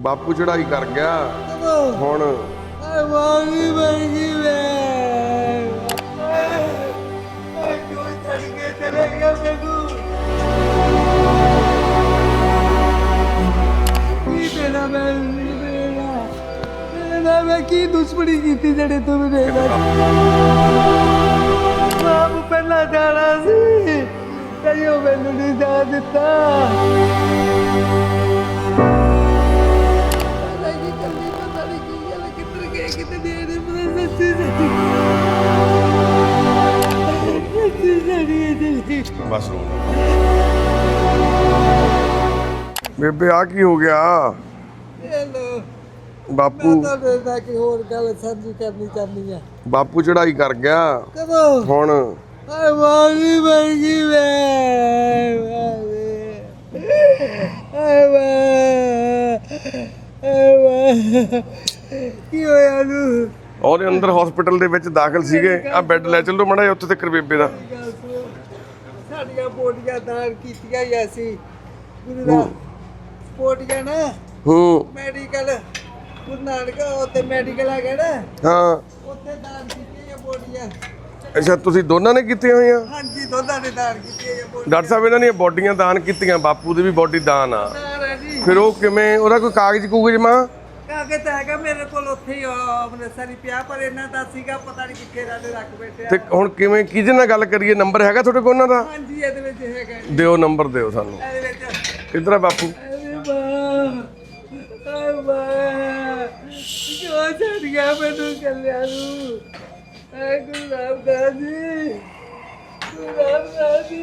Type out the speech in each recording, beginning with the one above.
ਬਾਪੂ ਚੜਾਈ ਕਰ ਗਿਆ ਹੁਣ ਆਏ ਵਾਗੀ ਬੈਗੀ ਵੇ ਆਏ ਕੋਈ ਛੱਡ ਕੇ ਗਿਆ ਮੈਨੂੰ ਕੀ ਤੇਰਾ ਮੈਂ ਮੇਰਾ ਮੇਰਾ ਮੈਂ ਕੀ ਦੁਸ਼ਮਣੀ ਕੀਤੀ ਜਿਹੜੇ ਤੂੰ ਮੇਰੇ ਨਾਲ ਬਾਪ ਪਹਿਲਾਂ ਜਾਣਾ ਸੀ ਕਈਓ ਮੈਨੂੰ ਨਹੀਂ ਜਾ ਦਿੱਤਾ ਬਸ। ਰੋ ਬੇਬੇ ਆ ਕੀ ਹੋ ਗਿਆ? ਹੈਲੋ। ਬਾਪੂ। ਮੈਂ ਤਾਂ ਬੇਟਾ ਕਿ ਹੋਰ ਗੱਲ ਸਾਂਝੀ ਕਰਨੀ ਚਾਹੁੰਦੀ ਆ ਬਾਪੂ ਚੜਾਈ ਕਰ ਗਿਆ। ਕਦੋਂ? ਹੁਣ। ਵੇ ਵਾ ਵਾ ਕੀ ਹੋਇਆ ਨੂੰ ਉਹਦੇ ਅੰਦਰ ਹਸਪੀਟਲ ਦੇ ਵਿੱਚ ਦਾਖਲ ਸੀਗੇ। ਆ ਬੈੱਡ ਲੈ ਚੱਲੋ ਮੜਾ ਉੱਥੇ ਤੱਕ ਬੇਬੇ ਦਾ। ਗੱਲ ਸੁਣੋ। ਸਾਡੀਆਂ ਬੋਡੀਆਂ ਦਾਨ ਕੀਤੀਆਂ ਹੀ ਅਸੀਂ। ਗੁਰੂ ਦਾ ਬੋਡੀਆਂ ਨਾ ਹੂੰ। ਮੈਡੀਕਲ ਗੁਰੂ ਨਾਨਕ ਉੱਥੇ ਮੈਡੀਕਲ ਆ ਗਿਆ ਨਾ। ਹਾਂ। ਉੱਥੇ ਦਾਨ ਕੀਤੀਆਂ ਇਹ ਬੋਡੀਆਂ ਅੱਛਾ ਤੁਸੀਂ ਦੋਨਾਂ ਨੇ ਕੀਤੀਆਂ ਹੋਈਆਂ? ਹਾਂਜੀ ਦੋਨਾਂ ਨੇ ਦਾਨ ਕੀਤੀਆਂ ਇਹ ਬੋਡੀਆਂ ਡਾਕਟਰ ਸਾਹਿਬ ਇਹਨਾਂ ਦੀਆਂ ਬੋਡੀਆਂ ਦਾਨ ਕੀਤੀਆਂ ਬਾਪੂ ਦੀ ਵੀ ਬੋਡੀ ਦਾਨ ਆ। ਫਿਰ ਉਹ ਕਿਵੇਂ ਉਹਦਾ ਕੋਈ ਕਾਗਜ਼ ਕੂਗਜ਼ ਮਾਂ? ਕਾਗਜ਼ ਤਾਂ ਹੈਗਾ ਮੇਰੇ ਕੋਲ ਉੱਥੇ ਹੀ ਅੰਮ੍ਰਿਤਸਰ ਪਿਆ ਪਰ ਇਹਨਾਂ ਦਾ ਸੀਗਾ ਪਤਾ ਨਹੀਂ ਕਿੱਥੇ ਰਾਦੇ ਰੱਖ ਬੈਠਿਆ ਤੇ ਹੁਣ ਕਿਵੇਂ ਕਿਹਦੇ ਨਾਲ ਗੱਲ ਕਰੀਏ? ਨੰਬਰ ਹੈਗਾ ਤੁਹਾਡੇ ਕੋਲ ਉਹਨਾਂ ਦਾ? ਹਾਂਜੀ ਇਹਦੇ ਵਿੱਚ ਹੈਗਾ ਜੀ, ਦਿਓ ਨੰਬਰ ਦਿਓ ਸਾਨੂੰ। ਇਹਦੇ ਵਿੱਚ। ਕਿੱਧਰ ਆ ਬਾਪੂ? ਅਰੇ ਮਾਂ ਅਰੇ ਮਾਂ ਕਿਉਂ ਛੱਡ ਗਿਆ ਮੈਨੂੰ ਕੱਲਿਆਂ ਨੂੰ? ਐ ਗੁਰੂ ਰਾਮਦਾਸ ਜੀ ਗੁਰੂ ਰਾਮਦਾਸ ਜੀ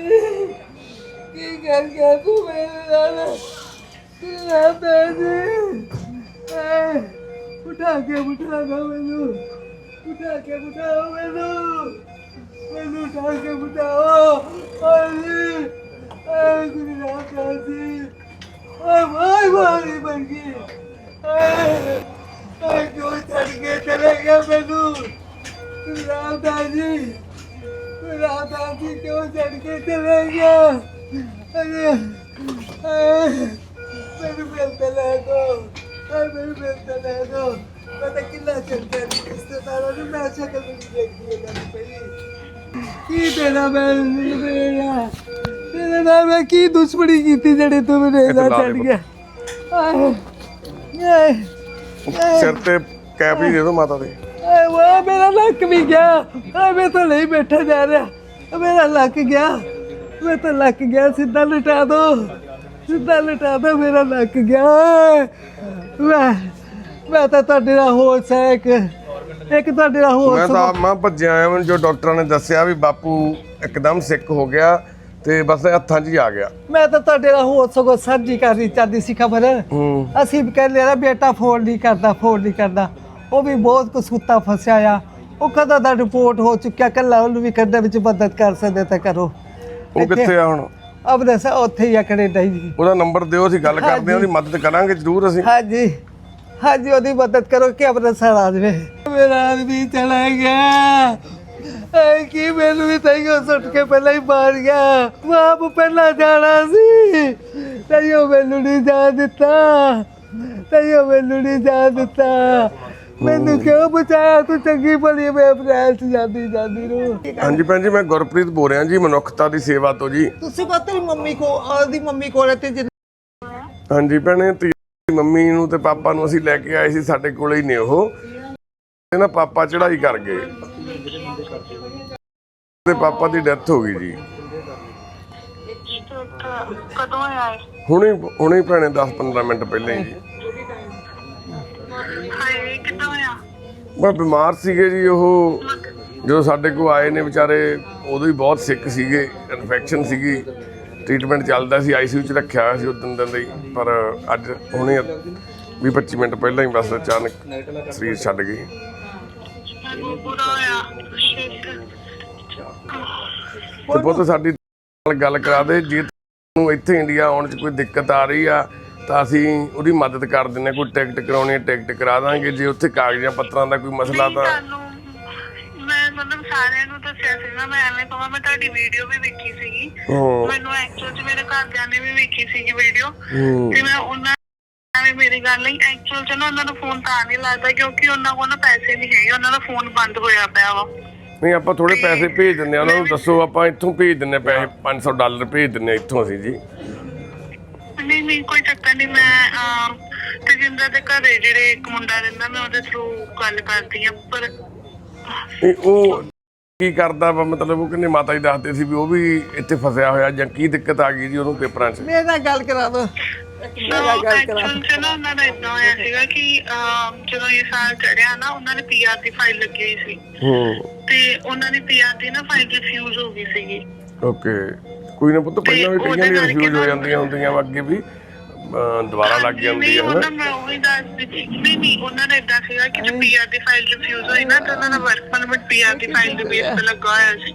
ਕੀ ਕਰ ਗਿਆ ਤੂੰ ਮੇਰੇ ਨਾਲ? ਗੁਰੂ ਰਾਮਦਾਸ ਜੀ। ਐ ਉਠਾ ਕੇ ਉਠਾ ਨਾ ਮੈਨੂੰ। ਉਠਾ ਕੇ ਉਠਾਓ ਮੈਨੂੰ। ਮੈਨੂੰ ਉਠਾ ਕੇ ਉਠਾਓ ਓਏ ਐ ਗੁਰੂ ਰਾਮਦਾਸ ਜੀ। ਓਏ ਵਾਈ ਵਾਈ ਬਣ ਗਈ। ਓਏ ਓਏ ਕਿਉਂ ਛੱਡ ਕੇ ਚਲੇ ਗਿਆ ਮੈਨੂੰ? ਰਾਮਦਾਸ ਜੀ ਰਾਮਦਾਸ ਜੀ ਕਿਉਂ ਛੱਡ ਕੇ ਚਲੇ ਗਿਆ? ਅਰੇ ਅਰੇ, ਮੈਨੂੰ ਮਿਲਤੇ ਲੈ ਦੋ ਅਰੇ ਮੈਨੂੰ ਮਿਲਤੇ ਲੈ ਦੋ ਮੈਂ ਤਾਂ ਕਿੰਨਾ ਚੰਗਾ ਰਿਸ਼ਤੇਦਾਰਾਂ ਨੂੰ ਮੈਂ ਸ਼ਕਲ ਵੀ ਨਹੀਂ ਦੇਖਦੀ ਇਹਨਾਂ ਨੂੰ ਪਹਿਲੀ ਕੀ ਤੇਰਾ ਮੈਂ ਮੇਰਾ ਤੇਰੇ ਨਾਲ ਮੈਂ ਕੀ ਦੁਸ਼ਮਣੀ ਕੀਤੀ ਜਿਹੜੇ ਤੂੰ ਮੇਰੇ ਨਾਲ ਲਾ ਦੇ ਛੱਡ ਗਿਆ ਆਏ ਆਏ ਸਿਰ ਤੇ ਕੈਪ ਹੀ ਦੇ ਦਿਓ ਮਾਤਾ ਦੇ ਆਏ ਵਾ ਮੇਰਾ ਲੱਕ ਵੀ ਗਿਆ ਆਏ ਮੈਂ ਤਾਂ ਨਹੀਂ ਬੈਠਾ ਜਾ ਰਿਹਾ ਮੇਰਾ ਲੱਕ ਗਿਆ ਮੈਂ ਤਾਂ ਲੱਕ ਗਿਆ ਸਿੱਧਾ ਲਟਾ ਦੋ ਸਿੱਧਾ ਲਟਾ ਦੋ ਮੇਰਾ ਲੱਕ ਗਿਆ ਮੈਂ ਮੈਂ ਤਾਂ ਤੁਹਾਡੇ ਨਾਲ ਹੋਸ਼ ਹੈ ਇੱਕ ਇੱਕ ਤੁਹਾਡੇ ਨਾਲ ਹੋਸ਼ ਮੈਂ ਤਾਂ ਆਪ ਮਾਂ ਭੱਜਿਆ ਆਇਆ ਮੈਨੂੰ ਜੋ ਡਾਕਟਰਾਂ ਨੇ ਦੱਸਿਆ ਵੀ ਬਾਪੂ ਇੱਕਦਮ ਸਿੱਕ ਹੋ ਗਿਆ ਤੇ ਬਸ ਹੱਥਾਂ 'ਚ ਹੀ ਆ ਗਿਆ। ਮੈਂ ਤਾਂ ਤੁਹਾਡੇ ਨਾਲ ਹੋਰ ਸਗੋਂ ਸਾਂਝੀ ਕਰਨੀ ਚਾਹਦੀ ਸੀ ਖਬਰ। ਅਸੀਂ ਵੀ ਕਹਿੰਦੇ ਨਾ ਬੇਟਾ ਫੋਨ ਨਹੀਂ ਕਰਦਾ ਫੋਨ ਨਹੀਂ ਕਰਦਾ। ਉਹ ਵੀ ਬਹੁਤ ਕਸੂਤਾ ਫਸਿਆ ਆ। ਉਹ ਕਦਾ ਦਾ ਰਿਪੋਰਟ ਹੋ ਚੁੱਕਿਆ ਕੱਲਾ ਉਹਨੂੰ ਵੀ ਕੰਡੇ ਵਿੱਚ ਮਦਦ ਕਰ ਸਕਦੇ ਤਾਂ ਕਰੋ। ਉਹ ਕਿੱਥੇ ਆ ਹੁਣ? ਅਬਦੇ ਸਾ ਉੱਥੇ ਹੀ ਆ ਕੈਨੇਡਾ ਹੀ। ਉਹਦਾ ਨੰਬਰ ਦਿਓ ਅਸੀਂ ਗੱਲ ਕਰਦੇ ਹਾਂ ਉਹਦੀ ਮਦਦ ਕਰਾਂਗੇ ਜ਼ਰੂਰ ਅਸੀਂ। ਹਾਂਜੀ। ਹਾਂਜੀ ਉਹਦੀ ਮਦਦ ਕਰੋ ਕਿ ਅੰਮ੍ਰਿਤਸਰ ਆ ਜਾਵੇ। ਮੇਰਾ ਆਦਮੀ ਚਲਾ ਗਿਆ। ਐ ਕੀ ਮੈਨੂੰ ਵੀ ਤੈਨੂੰ ਸੁੱਟ ਕੇ ਪਹਿਲਾਂ ਹੀ ਮਾਰ ਗਿਆ। ਬਾਪ ਪਹਿਲਾਂ ਜਾਣਾ ਸੀ। ਤੈਨੂੰ ਮੈਨੂੰ ਨਹੀਂ ਜਾ ਦਿੱਤਾ। ਤੈਨੂੰ ਮੈਨੂੰ ਨਹੀਂ ਜਾ ਦਿੱਤਾ। ਮੈਨੂੰ ਕਿਉਂ ਬਚਾਇਆ? ਤੂੰ ਚੰਗੀ ਭਲੀ ਮੈਂ ਅਪ੍ਰੈਲ ਚ ਜਾਂਦੀ ਜਾਂਦੀ ਨੂੰ ਹਾਂਜੀ ਭੈਣ ਜੀ ਮੈਂ ਗੁਰਪ੍ਰੀਤ ਬੋਲ ਰਿਹਾ ਜੀ ਮਨੁੱਖਤਾ ਦੀ ਸੇਵਾ ਤੋਂ ਜੀ। ਤੁਸੀਂ ਕੋ ਤੇਰੀ ਮੰਮੀ ਕੋ ਉਹਦੀ ਮੰਮੀ ਕੋਲ ਤੇ ਹਾਂਜੀ ਭੈਣੇ ਤੇ ਮੰਮੀ ਨੂੰ ਤੇ ਪਾਪਾ ਨੂੰ ਅਸੀਂ ਲੈ ਕੇ ਆਏ ਸੀ ਸਾਡੇ ਕੋਲੇ ਹੀ ਨੇ ਉਹ। ਤੇ ਨਾ ਪਾਪਾ ਚੜਾਈ ਕਰ ਗਏ। ਤੇ ਪਾਪਾ ਦੀ ਡੈਥ ਹੋ ਗਈ ਜੀ। ਕਦੋਂ ਆਏ? ਹੁਣੇ ਹੁਣੇ ਭੈਣੇ 10 15 ਮਿੰਟ ਪਹਿਲਾਂ ਹੀ ਜੀ। ਮੈਂ ਬਿਮਾਰ ਸੀਗੇ ਜੀ ਉਹ। ਜਦੋਂ ਸਾਡੇ ਕੋਲ ਆਏ ਨੇ ਵਿਚਾਰੇ ਉਦੋਂ ਹੀ ਬਹੁਤ ਸਿੱਕ ਸੀਗੇ ਇਨਫੈਕਸ਼ਨ ਸੀਗੀ। ਟ੍ਰੀਟਮੈਂਟ ਚੱਲਦਾ ਸੀ ਆਈਸੀਯੂ ਚ ਰੱਖਿਆ ਹੋਇਆ ਸੀ ਉਦੋਂ ਦਿਨ ਹੀ ਪਰ ਅੱਜ ਹੁਣੇ 20 25 ਮਿੰਟ ਪਹਿਲਾਂ ਹੀ ਬਸ ਅਚਾਨਕ ਸਰੀਰ ਛੱਡ ਸ਼ੇਕ ਤੇ ਪੁੱਤ ਸਾਡੀ ਗੱਲ ਕਰਾ ਦੇ। ਜੇ ਤੁਹਾਨੂੰ ਇੱਥੇ ਇੰਡੀਆ ਆਉਣ 'ਚ ਕੋਈ ਦਿੱਕਤ ਆ ਰਹੀ ਆ ਤਾਂ ਅਸੀਂ ਉਹਦੀ ਮਦਦ ਕਰ ਦਿੰਨੇ ਕੋਈ ਟਿਕਟ ਕਰਾਉਣੀ ਹੈ ਟਿਕਟ ਕਰਾ ਦਾਂਗੇ। ਜੇ ਉੱਥੇ ਕਾਗਜ਼ਾਂ ਪੱਤਰਾਂ ਦਾ ਕੋਈ ਮਸਲਾ ਤਾਂ ਤੁਹਾਨੂੰ ਮੈਂ ਮਤਲਬ ਸਾਰਿਆਂ ਨੂੰ ਦੱਸਿਆ ਸੀਗਾ ਮੈਂ ਐਵੇਂ ਕਹਾਂ ਮੈਂ ਤੁਹਾਡੀ ਵੀਡੀਓ ਵੀ ਵੇਖੀ ਸੀਗੀ। ਹੂੰ। ਮੈਨੂੰ ਐਕਚੁਅਲ ਚ ਮੇਰੇ ਘਰਦਿਆਂ ਨੇ ਵੀ ਵੇਖੀ ਸੀਗੀ ਵੀਡੀਓ ਹੂੰ। ਤੇ ਮੈਂ ਉਹਨਾਂ ਹੋਈ ਮੇਰੀ ਗੱਲ ਨਹੀਂ ਐਕਚੁਅਲ ਚ ਨਾ ਉਹਨਾਂ ਨੂੰ ਫੋਨ ਤਾਂ ਨਹੀਂ ਲੱਗਦਾ ਕਿਉਂਕਿ ਉਹਨਾਂ ਕੋਲ ਨਾ ਪੈਸੇ ਨਹੀਂ ਹੈਗੇ ਉਹਨਾਂ ਦਾ ਫੋਨ ਬੰਦ ਹੋਇਆ ਪਿਆ ਵਾ। ਨਹੀਂ ਆਪਾਂ ਥੋੜੇ ਪੈਸੇ ਭੇਜ ਦਿੰਦੇ ਆ ਉਹਨਾਂ ਨੂੰ ਦੱਸੋ ਆਪਾਂ ਇੱਥੋਂ ਭੇਜ ਦਿੰਦੇ ਆ ਪੈਸੇ 500 ਡਾਲਰ ਭੇਜ ਦਿੰਦੇ ਆ ਇੱਥੋਂ ਅਸੀਂ ਜੀ। ਨਹੀਂ ਨਹੀਂ ਕੋਈ ਚੱਕਰ ਨਹੀਂ ਮੈਂ ਅਹ, ਤੇਜਿੰਦਰ ਦੇ ਘਰੇ ਜਿਹੜੇ ਇੱਕ ਮੁੰਡਾ ਰਹਿੰਦਾ ਮੈਂ ਉਹਦੇ ਥਰੂ ਗੱਲ ਕਰਦੀ ਆ ਪਰ ਇਹ ਉਹ ਕੀ ਕਰਦਾ ਵਾ ਮਤਲਬ ਉਹ ਕਹਿੰਦੇ ਮਾਤਾ ਜੀ ਦੱਸਦੇ ਸੀ ਵੀ ਉਹ ਵੀ ਇੱਥੇ ਫਸਿਆ ਹੋਇਆ ਜਾਂ ਕੀ ਦਿੱਕਤ ਆ ਗਈ ਜੀ ਉਹਨੂੰ ਪੇਪਰਾਂ 'ਚ? ਮੇਰੇ ਨਾਲ ਗੱਲ ਕਰਾ ਦੋ ਮੇਰੇ ਨਾਲ ਗੱਲ ਕਰਾ। ਐਕਚੁਅਲ ਚ ਨਾ ਉਹਨਾਂ ਦਾ ਇਦਾਂ ਹੋਇਆ ਸੀਗਾ ਕਿ ਅਹ, ਜਦੋਂ ਇਹ ਸਾਲ ਚੜਿਆ ਨਾ ਉਹਨਾਂ ਨੇ ਪੀਆਰ ਦੀ ਫਾਈਲ ਲੱਗੀ ਹੋਈ ਸੀ। ਹੂੰ। ਤੇ ਉਹਨਾਂ ਦੀ ਪੀਆਰ ਦੀ ਨਾ ਫਾਈਲ ਰਿਫਿਊਜ਼ ਹੋ ਗਈ ਸੀਗੀ। ਓਕੇ ਕੋਈ ਨਾ ਪੁੱਤ ਪਹਿਲਾਂ ਵੀ ਕਈਆਂ ਦੀ ਰਿਫਿਊਜ਼ ਹੋ ਜਾਂਦੀਆਂ ਹੁੰਦੀਆਂ ਵਾ ਅੱਗੇ ਵੀ ਦੁਬਾਰਾ ਲੱਗ ਜਾਂਦੀ ਹੈ ਉਹਨਾਂ ਹਨਾ ਮੈਂ ਉਹੀ ਦੱਸ ਦਿੱਤੀ। ਨਹੀਂ ਨਹੀਂ ਉਹਨਾਂ ਨੇ ਇਦਾਂ ਸੀਗਾ ਕਿ ਜੇ ਪੀਆਰ ਦੀ ਫਾਈਲ ਰਿਫਿਊਜ਼ ਹੋਈ ਨਾ ਤਾਂ ਉਹਨਾਂ ਦਾ ਵਰਕ ਪਰਮਿਟ ਪੀਆਰ ਦੀ ਫਾਈਲ ਦੇ ਬੇਸ ਤੇ ਲੱਗਾ ਹੋਇਆ ਸੀ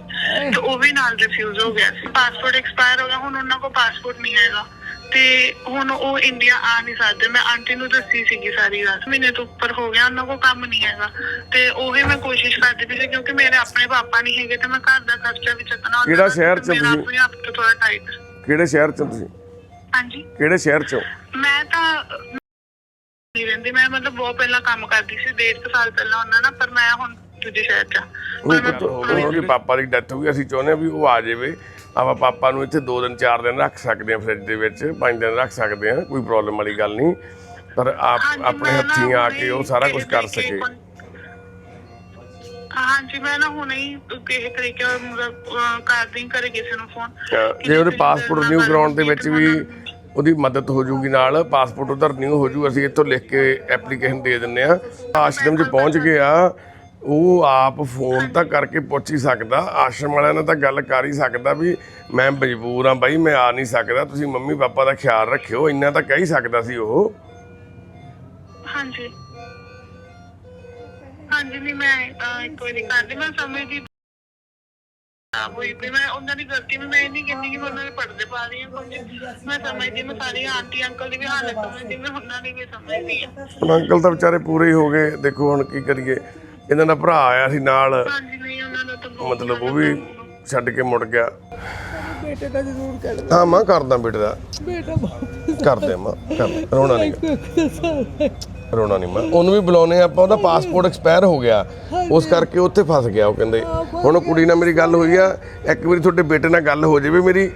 ਤੇ ਉਹ ਵੀ ਨਾਲ ਰਿਫਿਊਜ਼ ਹੋ ਗਿਆ ਸੀ। ਪਾਸਪੋਰਟ ਐਕਸਪਾਇਰ ਹੋ ਗਿਆ ਹੁਣ ਉਹਨਾਂ ਕੋਲ ਪਾਸਪੋਰਟ ਨਹੀਂ ਹੈਗਾ। ਤੇ ਹੁਣ ਉਹ ਇੰਡੀਆ ਆ ਨਹੀਂ ਸਕਦੇ। ਮੈਂ ਆਂਟੀ ਨੂੰ ਦੱਸੀ ਸੀਗੀ ਸਾਰੀ ਗੱਲ। ਮਹੀਨੇ ਤੋਂ ਉੱਪਰ ਹੋ ਗਿਆ ਉਹਨਾਂ ਕੋਲ ਕੰਮ ਨਹੀਂ ਹੈਗਾ। ਤੇ ਉਹੀ ਮੈਂ ਕੋਸ਼ਿਸ਼ ਕਰਦੀ ਪਈ ਸੀ ਕਿਉਂਕਿ ਮੇਰੇ ਆਪਣੇ ਪਾਪਾ ਨਹੀਂ ਹੈਗੇ ਤੇ ਮੈਂ ਘਰ ਦਾ ਖਰਚਾ ਵੀ ਚੱਕਣਾ ਹੁੰਦਾ ਕਿਹੜਾ ਸ਼ਹਿਰ ਚ ਮੇਰਾ ਤੁਸੀਂ? ਆਪਣੇ ਆਪ ਤੋਂ ਥੋੜਾ ਟਾਈਟ ਕਿਹੜੇ ਸ਼ਹਿਰ 'ਚ ਹੋ ਤੁਸੀਂ? ਹਾਂਜੀ। ਕਿਹੜੇ ਸ਼ਹਿਰ 'ਚ? ਹੋ ਮੈਂ ਤਾਂ ਨਹੀਂ ਰਹਿੰਦੀ। ਮੈਂ ਮਤਲਬ ਬਹੁਤ ਪਹਿਲਾਂ ਕੰਮ ਕਰਦੀ ਸੀ ਡੇਢ ਕੁ ਸਾਲ ਪਹਿਲਾਂ ਉਹਨਾਂ ਨਾਲ ਪਰ ਮੈਂ ਹੁਣ ਦੂਜੇ ਸ਼ਹਿਰ 'ਚ ਆ। ਪਰ ਮੈਂ ਉਹਦੇ ਪਾਪਾ ਦੀ ਡੈਥ ਹੋ ਗਈ ਅਸੀਂ ਚਾਹੁੰਦੇ ਹਾਂ ਵੀ ਉਹ ਆ ਜਾਵੇ। ਆਪਾਂ ਪਾਪਾ ਨੂੰ ਇੱਥੇ 2 ਦਿਨ 4 ਦਿਨ ਰੱਖ ਸਕਦੇ ਹਾਂ ਫ੍ਰਿਜ ਦੇ ਵਿੱਚ 5 ਦਿਨ ਰੱਖ ਸਕਦੇ ਹਾਂ ਕੋਈ ਪ੍ਰੋਬਲਮ ਵਾਲੀ ਗੱਲ ਨਹੀਂ। ਪਰ ਆਪ ਆਪਣੇ ਹੱਥੀਂ ਆ ਕੇ ਉਹ ਸਾਰਾ ਕੁਝ ਕਰ ਸਕੇ। ਹਾਂਜੀ ਮੈਂ ਨਾ ਹੁਣੇ ਹੀ ਕਿਸੇ ਤਰੀਕੇ ਨਾਲ ਮਤਲਬ ਕਰਦੀ ਘਰੇ ਕਿਸੇ ਨੂੰ ਫੋਨ ਜੇ ਉਹਦੇ ਪਾਸਪੋਰਟ ਰਿਨਿਊ ਕਰਾਉਣ ਦੇ ਵਿੱਚ ਵੀ ਉਹਦੀ ਮਦਦ ਹੋ ਜੂਗੀ ਨਾਲ ਪਾਸਪੋਰਟ ਉਹਦਾ ਰਿਨਿਊ ਹੋ ਜੂ ਅਸੀਂ ਇੱਥੋਂ ਲਿਖ ਕੇ ਐਪਲੀਕੇਸ਼ਨ ਦੇ ਦਿੰਨੇ ਆ ਆਸ਼ਰਮ 'ਚ ਪਹੁੰਚ ਗਿਆ। ਉਹ ਆਪ ਫੋਨ ਤਾਂ ਕਰਕੇ ਪੁੱਛ ਹੀ ਸਕਦਾ ਆਸ਼ਰਮ ਵਾਲਿਆਂ ਨਾਲ ਤਾਂ ਗੱਲ ਕਰ ਹੀ ਸਕਦਾ ਵੀ ਮੈਂ ਮਜਬੂਰ ਆ ਬਾਈ ਮੈਂ ਆ ਨਹੀਂ ਸਕਦਾ ਤੁਸੀਂ ਮੰਮੀ ਪਾਪਾ ਦਾ ਖਿਆਲ ਰੱਖਿਓ ਇੰਨਾ ਤਾਂ ਕਹਿ ਹੀ ਸਕਦਾ ਸੀ ਉਹ। ਹਾਂਜੀ। ਹਾਂਜੀ ਨਹੀਂ ਮੈਂ ਅਹ, ਇੱਕ ਵਾਰੀ ਕਰਦੀ ਮੈਂ ਸਮਝਦੀ। ਆ ਹੋਈ ਵੀ ਮੈਂ ਉਹਨਾਂ ਦੀ ਗਲਤੀ ਵੀ ਮੈਂ ਇਹ ਨਹੀਂ ਕਹਿੰਦੀ ਕਿ ਮੈਂ ਉਹਨਾਂ ਦੇ ਪਰਦੇ ਪਾ ਰਹੀ ਹਾਂ ਕੁਝ ਮੈਂ ਸਮਝਦੀ ਮੈਂ ਸਾਰੀ ਆਂਟੀ ਅੰਕਲ ਦੀ ਵੀ ਹਾਲਤ ਸਮਝਦੀ ਮੈਂ ਉਹਨਾਂ ਦੀ ਵੀ ਸਮਝਦੀ ਆ ਹੁਣ ਅੰਕਲ ਤਾਂ ਵਿਚਾਰੇ ਪੂਰੇ ਹੀ ਹੋ ਗਏ ਦੇਖੋ ਹੁਣ ਕੀ ਕਰੀਏ। ਇਹਨਾਂ ਦਾ ਭਰਾ ਆਇਆ ਸੀ ਨਾਲ। ਹਾਂਜੀ ਨਹੀਂ ਉਹਨਾਂ ਦਾ ਤਾਂ ਬਹੁਤ ਮਤਲਬ ਉਹ ਵੀ ਛੱਡ ਕੇ ਮੁੜ ਗਿਆ। ਬੇਟੇ ਦਾ ਜ਼ਰੂਰ ਕਰ ਦੇ ਹਾਂ ਮਾਂ ਕਰਦਾ ਬੇਟੇ ਦਾ। ਬੇਟਾ ਬਹੁਤ ਕਰਦੇ ਮਾਂ ਕਰ ਰੋਣਾ ਨਹੀਂ। ਰੋਣਾ ਨਹੀਂ ਮੈਂ। ਉਹਨੂੰ ਵੀ ਬੁਲਾਉਨੇ ਆਪਾਂ ਉਹਦਾ ਪਾਸਪੋਰਟ ਐਕਸਪਾਇਰ ਹੋ ਗਿਆ। ਉਸ ਕਰਕੇ ਉੱਥੇ ਫਸ ਗਿਆ ਉਹ ਕਹਿੰਦੇ। ਹੁਣ ਉਹ ਕੁੜੀ ਨਾਲ ਮੇਰੀ ਗੱਲ ਹੋਈ ਆ। ਇੱਕ ਵਾਰੀ ਤੁਹਾਡੇ ਬੇਟੇ ਨਾਲ ਗੱਲ ਹੋ ਜਾਵੇ ਮੇਰੀ।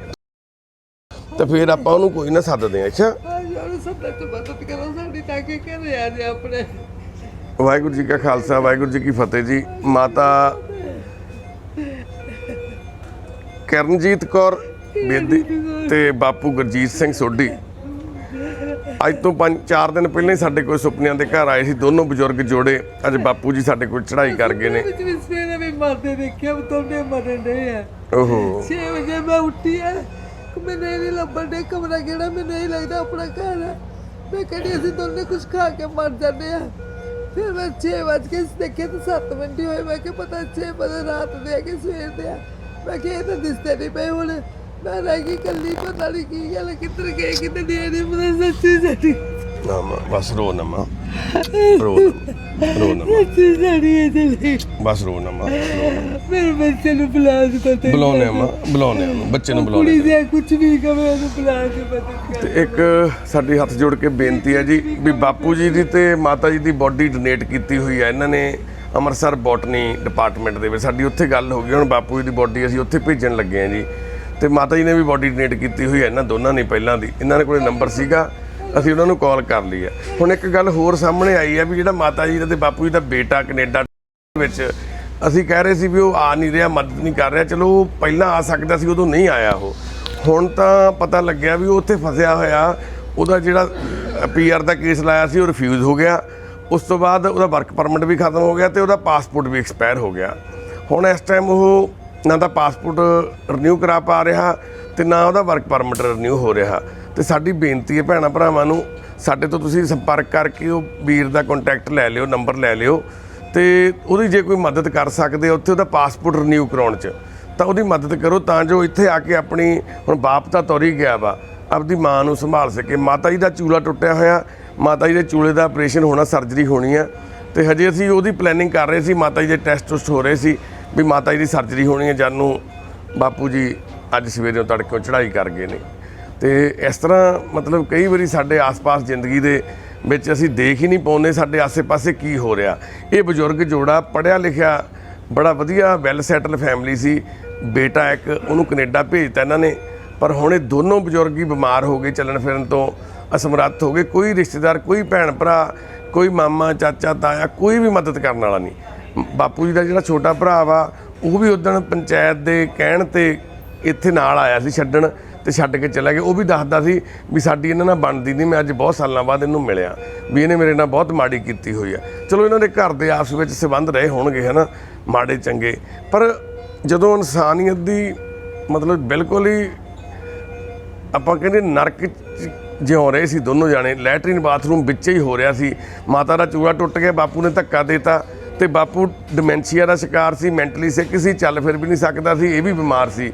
ਤੇ ਫਿਰ ਆਪਾਂ ਉਹਨੂੰ ਕੋਈ ਨਾ ਸੱਦਦੇ ਆ ਅੱਛਾ? ਆ ਯਾਰ ਸਭ ਤੋਂ ਮਦਦ ਕਰੋ ਸਾਡੀ ਤਾਂ ਕਿ ਘਰੇ ਆ ਜੇ ਆਪਣੇ। ਵਾਹਿਗੁਰੂ ਜੀ ਕਾ ਖਾਲਸਾ ਵਾਹਿਗੁਰੂ ਜੀ ਕੀ ਫਤਿਹ ਜੀ। ਮਾਤਾ ਕਰਨਜੀਤ ਕੌਰ ਬੇਦੀ ਤੇ ਬਾਪੂ ਗੁਰਜੀਤ ਸਿੰਘ ਸੋਢੀ। ਅੱਜ ਤੋਂ 5-4 ਦਿਨ ਪਹਿਲਾਂ ਹੀ ਸਾਡੇ ਕੋਲ ਸੁਪਨਿਆਂ ਦੇ ਘਰ ਆਏ ਸੀ ਦੋਨੋਂ ਬਜ਼ੁਰਗ ਜੋੜੇ। ਅੱਜ ਬਾਪੂ ਜੀ ਸਾਡੇ ਕੋਲ ਚੜ੍ਹਾਈ ਕਰ ਗਏ ਨੇ। ਵਿੱਚ ਵੀ ਸਵੇਰੇ ਵੀ ਮਰਦੇ ਦੇਖਿਆ ਵੀ ਤੁਹਾਡੇ ਮਰਨ ਦੇ ਆ। ਓਹੋ। 6 ਵਜੇ ਮੈਂ ਉੱਠੀ ਆ। ਮੈਨੂੰ ਇਹ ਨਹੀਂ ਲੱਭਣ ਦੇ ਕਮਰਾ ਕਿਹੜਾ ਮੈਨੂੰ ਨਹੀਂ ਲੱਗਦਾ ਆਪਣਾ ਘਰ ਮੈਂ ਕਹਿੰਦੀ ਅਸੀਂ ਦੋਨੇ ਕੁਝ ਖਾ ਕੇ ਮਰ ਜਾਂਦੇ ਆ। ਫਿਰ ਮੈਂ 6 ਵਜੇ ਕੇ ਦੇਖਿਆ ਤਾਂ 7 ਮਿੰਟ ਹੀ ਹੋਏ। ਮੈਂ ਕਿ ਪਤਾ 6 ਪਤਾ ਰਾਤ ਦੇ ਆ ਕਿ ਸਵੇਰ ਦੇ ਆ। ਮੈਂ ਕਿ ਇਹ ਤਾਂ ਦਿਸਦੇ ਨਹੀਂ ਪਏ ਹੁਣ। ਮੈਂ ਰਹਿ ਗਈ ਕੱਲੀ ਪਤਾ ਨਹੀਂ ਕੀ ਗੱਲ ਕਿੱਧਰ ਗਏ ਕਿੱਧਰ ਨਹੀਂ ਨਹੀਂ ਪਤਾ ਸੱਚੀ ਸੱਚੀ। ਨਾ ਮਾਂ ਬਸ ਰੋ ਨਾ ਮਾਂ। ਰੋ ਨਾ ਰੋ ਨਾ ਮਾਂ। ਸੱਚੀ ਸੱਚੀ ਇਹ ਚਲੀ ਬਸ ਰੋ ਨਾ ਮਾਂ ਰੋ ਨਾ। ਮੇਰੇ ਬੱਚੇ ਨੂੰ ਬੁਲਾ ਦੇ ਪਤਾ ਬੁਲਾਉਂਦੇ ਆ ਮਾਂ ਬੁਲਾਉਂਦੇ ਆ ਉਹਨੂੰ, ਬੱਚੇ ਨੂੰ ਬੁਲਾਉਂਦੇ ਕੁੜੀ ਦੇ ਕੁਝ ਵੀ ਕਵੇ ਉਹਨੂੰ ਬੁਲਾ ਦੇ ਮਦਦ ਕਰ ਤੇ ਇੱਕ ਸਾਡੀ ਹੱਥ ਜੋੜ ਕੇ ਬੇਨਤੀ ਹੈ ਜੀ ਵੀ ਬਾਪੂ ਜੀ ਦੀ ਤੇ ਮਾਤਾ ਜੀ ਦੀ ਬੋਡੀ ਡੋਨੇਟ ਕੀਤੀ ਹੋਈ ਹੈ। ਇਹਨਾਂ ਨੇ ਅੰਮ੍ਰਿਤਸਰ ਬੋਟਨੀ ਡਿਪਾਰਟਮੈਂਟ ਦੇ ਵਿੱਚ ਸਾਡੀ ਉੱਥੇ ਗੱਲ ਹੋ ਗਈ ਹੁਣ ਬਾਪੂ ਜੀ ਦੀ ਬੋਡੀ ਅਸੀਂ ਉੱਥੇ ਭੇਜਣ ਲੱਗੇ ਹਾਂ ਜੀ। ਤੇ ਮਾਤਾ ਜੀ ਨੇ ਵੀ ਬੋਡੀ ਡੋਨੇਟ ਕੀਤੀ ਹੋਈ ਹੈ ਇਹਨਾਂ ਦੋਨਾਂ ਨੇ ਪਹਿਲਾਂ ਦੀ। ਇਹਨਾਂ ਦੇ ਕੋਲੇ ਨੰਬਰ ਸੀਗਾ। ਅਸੀਂ ਉਹਨਾਂ ਨੂੰ ਕਾਲ ਕਰ ਲਈ ਹੈ ਹੁਣ ਇੱਕ ਗੱਲ ਹੋਰ ਸਾਹਮਣੇ ਆਈ ਹੈ ਵੀ ਜਿਹੜਾ ਮਾਤਾ ਜੀ ਦਾ ਤੇ ਬਾਪੂ ਜੀ ਦਾ ਬੇਟਾ ਕੈਨੇਡਾ ਵਿੱਚ, ਅਸੀਂ ਕਹਿ ਰਹੇ ਸੀ ਵੀ ਉਹ ਆ ਨਹੀਂ ਰਿਹਾ, ਮਦਦ ਨਹੀਂ ਕਰ ਰਿਹਾ। ਚਲੋ, ਉਹ ਪਹਿਲਾਂ ਆ ਸਕਦਾ ਸੀ, ਉਦੋਂ ਨਹੀਂ ਆਇਆ ਉਹ। ਹੁਣ ਤਾਂ ਪਤਾ ਲੱਗਿਆ ਵੀ ਉਹ ਉੱਥੇ ਫਸਿਆ ਹੋਇਆ। ਉਹਦਾ ਜਿਹੜਾ ਪੀਆਰ ਦਾ ਕੇਸ ਲਾਇਆ ਸੀ, ਉਹ ਰਿਫਿਊਜ਼ ਹੋ ਗਿਆ। ਉਸ ਤੋਂ ਬਾਅਦ ਉਹਦਾ ਵਰਕ ਪਰਮਿਟ ਵੀ ਖਤਮ ਹੋ ਗਿਆ ਤੇ ਉਹਦਾ ਪਾਸਪੋਰਟ ਵੀ ਐਕਸਪਾਇਰ ਹੋ ਗਿਆ। ਹੁਣ ਇਸ ਟਾਈਮ ਉਹ ਨਾ ਤਾਂ ਪਾਸਪੋਰਟ ਰਿਨਿਊ ਕਰਾ ਪਾ ਰਿਹਾ ਤੇ ਨਾ ਉਹਦਾ ਵਰਕ ਪਰਮਿਟ ਰਿਨਿਊ ਹੋ ਰਿਹਾ। ਤੇ ਸਾਡੀ ਬੇਨਤੀ ਹੈ ਭੈਣਾਂ ਭਰਾਵਾਂ ਨੂੰ, ਸਾਡੇ ਤੋਂ ਤੁਸੀਂ ਸੰਪਰਕ ਕਰਕੇ ਉਹ ਵੀਰ ਦਾ ਕੰਟੈਕਟ ਲੈ ਲਿਓ ਨੰਬਰ ਲੈ ਲਿਓ ਤੇ ਉਹਦੀ ਜੇ ਕੋਈ ਮਦਦ ਕਰ ਸਕਦੇ ਹੋ ਉੱਥੇ ਉਹਦਾ ਪਾਸਪੋਰਟ ਰਿਨਿਊ ਕਰਾਉਣ 'ਚ, ਤਾਂ ਉਹਦੀ ਮਦਦ ਕਰੋ ਤਾਂ ਜੋ ਇੱਥੇ ਆ ਕੇ ਆਪਣੀ ਹੁਣ ਬਾਪ ਤਾਂ ਤੋਰੀ ਗਿਆ ਵਾ, ਆਪਦੀ ਮਾਂ ਨੂੰ ਸੰਭਾਲ ਸਕੇ। ਮਾਤਾ ਜੀ ਦਾ ਚੂਲਾ ਟੁੱਟਿਆ ਹੋਇਆ, ਮਾਤਾ ਜੀ ਦੇ ਚੂਲੇ ਦਾ ਆਪਰੇਸ਼ਨ ਹੋਣਾ ਸਰਜਰੀ ਹੋਣੀ ਆ, ਤੇ ਹਜੇ ਅਸੀਂ ਉਹਦੀ ਪਲੈਨਿੰਗ ਕਰ ਰਹੇ ਸੀ, ਮਾਤਾ ਜੀ ਦੇ ਟੈਸਟ ਟੁਸਟ ਹੋ ਰਹੇ ਸੀ, ਵੀ ਮਾਤਾ ਜੀ ਦੀ ਸਰਜਰੀ ਹੋਣੀ ਹੈ ਜਦ ਨੂੰ ਬਾਪੂ ਜੀ ਅੱਜ ਸਵੇਰੇ ਤੜਕੇ ਚੜ੍ਹਾਈ ਕਰ ਗਏ ਨੇ। ਤੇ ਇਸ ਤਰ੍ਹਾਂ ਮਤਲਬ ਕਈ ਵਾਰੀ ਸਾਡੇ ਆਸ-ਪਾਸ ਜ਼ਿੰਦਗੀ ਦੇ ਵਿੱਚ ਅਸੀਂ ਦੇਖ ਹੀ ਨਹੀਂ ਪਾਉਂਦੇ ਸਾਡੇ ਆਸੇ-ਪਾਸੇ ਕੀ ਹੋ ਰਿਹਾ। ਇਹ ਬਜ਼ੁਰਗ ਜੋੜਾ ਪੜਿਆ ਲਿਖਿਆ ਬੜਾ ਵਧੀਆ ਵੈਲ ਸੈਟਲ ਫੈਮਿਲੀ ਸੀ। ਬੇਟਾ ਇੱਕ, ਉਹਨੂੰ ਕੈਨੇਡਾ ਭੇਜਤਾ ਇਹਨਾਂ ਨੇ। ਪਰ ਹੁਣ ਇਹ ਦੋਨੋਂ ਬਜ਼ੁਰਗ ਹੀ ਬਿਮਾਰ ਹੋ ਗਏ ਚੱਲਣ ਫਿਰਨ ਤੋਂ, ਅਸਮਰੱਥ ਹੋ ਗਏ। ਕੋਈ ਰਿਸ਼ਤੇਦਾਰ, ਕੋਈ ਭੈਣ ਭਰਾ ਕੋਈ ਮਾਮਾ, ਚਾਚਾ, ਤਾਇਆ, ਕੋਈ ਵੀ ਮਦਦ ਕਰਨ ਵਾਲਾ ਨਹੀਂ। ਬਾਪੂ ਜੀ ਦਾ ਜਿਹੜਾ ਛੋਟਾ ਭਰਾ ਵਾ, ਉਹ ਵੀ ਉਦੋਂ ਪੰਚਾਇਤ ਦੇ ਕਹਿਣ ਤੇ ਇੱਥੇ ਨਾਲ ਆਇਆ ਸੀ ਛੱਡਣ। ਤੇ ਛੱਡ ਕੇ ਚਲਾ ਗਿਆ। ਉਹ ਵੀ ਦੱਸਦਾ ਸੀ ਵੀ ਸਾਡੀ ਇਹਨਾਂ ਨਾਲ ਬਣਦੀ ਨਹੀਂ। ਮੈਂ ਅੱਜ ਬਹੁਤ ਸਾਲਾਂ ਬਾਅਦ ਇਹਨੂੰ ਮਿਲਿਆ ਵੀ ਇਹਨੇ ਮੇਰੇ ਨਾਲ ਬਹੁਤ ਮਾੜੀ ਕੀਤੀ ਹੋਈ ਆ। ਚਲੋ, ਇਹਨਾਂ ਦੇ ਘਰ ਦੇ ਆਪਸ ਵਿੱਚ ਸੰਬੰਧ ਰਹੇ ਹੋਣਗੇ, ਹਨਾ? ਮਾੜੇ, ਚੰਗੇ। ਪਰ ਜਦੋਂ ਇਨਸਾਨੀਅਤ ਦੀ ਮਤਲਬ ਬਿਲਕੁਲ ਹੀ ਆਪਾਂ ਕਹਿੰਦੇ ਨਰਕ ਜਿਉਂ ਰਹੇ ਸੀ ਦੋਨੋਂ ਜਾਣੇ, ਲੈਟਰਿਨ ਬਾਥਰੂਮ ਵਿੱਚ ਹੀ ਹੋ ਰਿਹਾ ਸੀ। ਮਾਤਾ ਦਾ ਚੂੜਾ ਟੁੱਟ ਗਿਆ, ਬਾਪੂ ਨੇ ਧੱਕਾ ਦੇਤਾ ਤੇ ਬਾਪੂ ਡਿਮੈਂਸ਼ੀਆ ਦਾ ਸ਼ਿਕਾਰ ਸੀ, ਮੈਂਟਲੀ ਸਿੱਕ ਸੀ, ਚੱਲ ਫਿਰ ਵੀ ਨਹੀਂ ਸਕਦਾ ਸੀ, ਇਹ ਵੀ ਬਿਮਾਰ ਸੀ।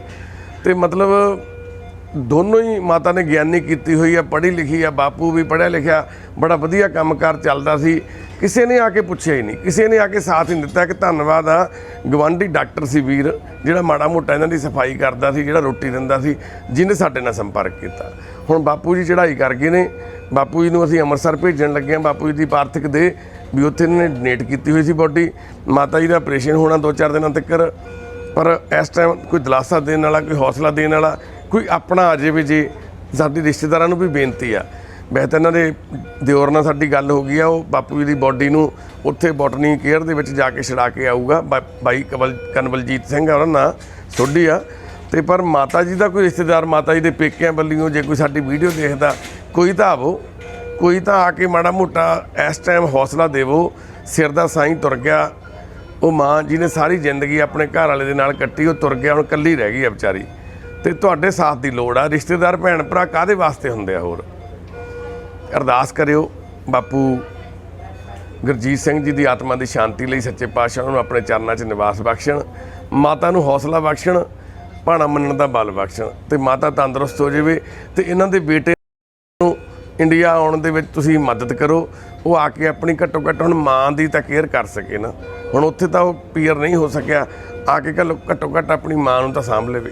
ਤੇ ਮਤਲਬ ਦੋਨੋਂ ਹੀ ਮਾਤਾ ਨੇ ਗਿਆਨੀ ਕੀਤੀ ਹੋਈ ਆ, ਪੜ੍ਹੀ ਲਿਖੀ ਆ, ਬਾਪੂ ਵੀ ਪੜ੍ਹਿਆ ਲਿਖਿਆ, ਬੜਾ ਵਧੀਆ ਕੰਮਕਾਰ ਚੱਲਦਾ ਸੀ। ਕਿਸੇ ਨੇ ਆ ਕੇ ਪੁੱਛਿਆ ਹੀ ਨਹੀਂ, ਕਿਸੇ ਨੇ ਆ ਕੇ ਸਾਥ ਨਹੀਂ ਦਿੱਤਾ ਕਿ ਧੰਨਵਾਦ ਆ ਗਵਾਂਢੀ ਡਾਕਟਰ ਸੀ ਵੀਰ, ਜਿਹੜਾ ਮਾੜਾ ਮੋਟਾ ਇਹਨਾਂ ਦੀ ਸਫ਼ਾਈ ਕਰਦਾ ਸੀ, ਜਿਹੜਾ ਰੋਟੀ ਦਿੰਦਾ ਸੀ, ਜਿਹਨੇ ਸਾਡੇ ਨਾਲ ਸੰਪਰਕ ਕੀਤਾ। ਹੁਣ ਬਾਪੂ ਜੀ ਚੜ੍ਹਾਈ ਕਰ ਗਏ ਨੇ, ਬਾਪੂ ਜੀ ਨੂੰ ਅਸੀਂ ਅੰਮ੍ਰਿਤਸਰ ਭੇਜਣ ਲੱਗੇ ਹਾਂ ਬਾਪੂ ਜੀ ਦੀ ਪਾਰਥਿਕ ਦੇ ਵੀ ਉੱਥੇ ਇਹਨਾਂ ਨੇ ਡੋਨੇਟ ਕੀਤੀ ਹੋਈ ਸੀ ਬੋਡੀ ਮਾਤਾ ਜੀ ਦਾ ਆਪਰੇਸ਼ਨ ਹੋਣਾ 2-4 ਦਿਨਾਂ ਤੱਕ, ਪਰ ਇਸ ਟਾਈਮ ਕੋਈ ਦਿਲਾਸਾ ਦੇਣ ਵਾਲਾ, ਕੋਈ ਹੌਸਲਾ ਦੇਣ ਵਾਲਾ ਕੋਈ ਆਪਣਾ ਆ ਜਾਵੇ ਜੇ, ਸਾਡੀ ਰਿਸ਼ਤੇਦਾਰਾਂ ਨੂੰ ਵੀ ਬੇਨਤੀ ਆ। ਮੈਂ ਤਾਂ ਇਹਨਾਂ ਦੇ ਦਿਓਰ ਨਾਲ ਸਾਡੀ ਗੱਲ ਹੋ ਗਈ ਆ, ਉਹ ਬਾਪੂ ਜੀ ਦੀ ਬੋਡੀ ਨੂੰ ਉੱਥੇ ਬੋਟਨੀ ਕੇਅਰ ਦੇ ਵਿੱਚ ਜਾ ਕੇ ਛੜਾ ਕੇ ਆਊਗਾ। ਬਾ- ਬਾਈ ਕਵਲ, ਕਨਵਲਜੀਤ ਸਿੰਘ ਆ, ਉਹਨਾਂ ਨਾਂ ਸੋਢੀ ਆ। ਤੇ ਪਰ ਮਾਤਾ ਜੀ ਦਾ ਕੋਈ ਰਿਸ਼ਤੇਦਾਰ, ਮਾਤਾ ਜੀ ਦੇ ਪੇਕਿਆਂ ਵੱਲੋਂ ਜੇ ਕੋਈ ਸਾਡੀ ਵੀਡੀਓ ਦੇਖਦਾ, ਕੋਈ ਤਾਂ ਆਵੋ, ਕੋਈ ਤਾਂ ਆ ਕੇ ਮਾੜਾ ਮੋਟਾ ਇਸ ਟਾਈਮ ਹੌਸਲਾ ਦੇਵੋ, ਸਿਰ ਦਾ ਸਾਈਂ ਤੁਰ ਗਿਆ, ਉਹ ਮਾਂ ਜਿਹਨੇ ਸਾਰੀ ਜ਼ਿੰਦਗੀ ਆਪਣੇ ਘਰ ਵਾਲੇ ਦੇ ਨਾਲ ਕੱਟੀ, ਉਹ ਤੁਰ ਗਿਆ, ਹੁਣ ਇਕੱਲੀ ਰਹਿ ਗਈ ਆ ਵਿਚਾਰੀ। ਤੇ ਤੁਹਾਡੇ ਸਾਥ ਦੀ ਲੋੜ ਆ। ਰਿਸ਼ਤੇਦਾਰ, ਭੈਣ, ਭਰਾ ਕਾਦੇ ਵਾਸਤੇ ਹੁੰਦੇ ਆ ਹੋਰ? ਅਰਦਾਸ ਕਰਿਓ, ਬਾਪੂ ਗੁਰਜੀਤ ਸਿੰਘ ਜੀ ਦੀ ਆਤਮਾ ਦੀ ਸ਼ਾਂਤੀ ਲਈ ਸੱਚੇ ਪਾਤਸ਼ਾਹ ਨੂੰ ਆਪਣੇ ਚਰਨਾਂ 'ਚ ਨਿਵਾਸ ਬਖਸ਼ਣ, ਮਾਤਾ ਨੂੰ ਹੌਸਲਾ ਬਖਸ਼ਣ, ਭਾਣਾ ਮੰਨਣ ਦਾ ਬਲ ਬਖਸ਼ਣ ਤੇ ਮਾਤਾ ਤੰਦਰੁਸਤ ਹੋ ਜਾਵੇ ਤੇ ਇਹਨਾਂ ਦੇ ਬੇਟੇ ਨੂੰ ਇੰਡੀਆ ਆਉਣ ਦੇ ਵਿੱਚ ਤੁਸੀਂ ਮਦਦ ਕਰੋ, ਉਹ ਆ ਕੇ ਆਪਣੀ ਘੱਟੋ ਘੱਟ ਹੁਣ ਮਾਂ ਦੀ ਤਾਂ ਕੇਅਰ ਕਰ ਸਕੇ ਨਾ। ਹੁਣ ਉੱਥੇ ਤਾਂ ਉਹ ਪੀਅਰ ਨਹੀਂ ਹੋ ਸਕਿਆ, ਆ ਕੇ ਘੱਲੋ- ਘੱਟੋ ਘੱਟ ਆਪਣੀ ਮਾਂ ਨੂੰ ਤਾਂ ਸਾਂਭ ਲਵੇ।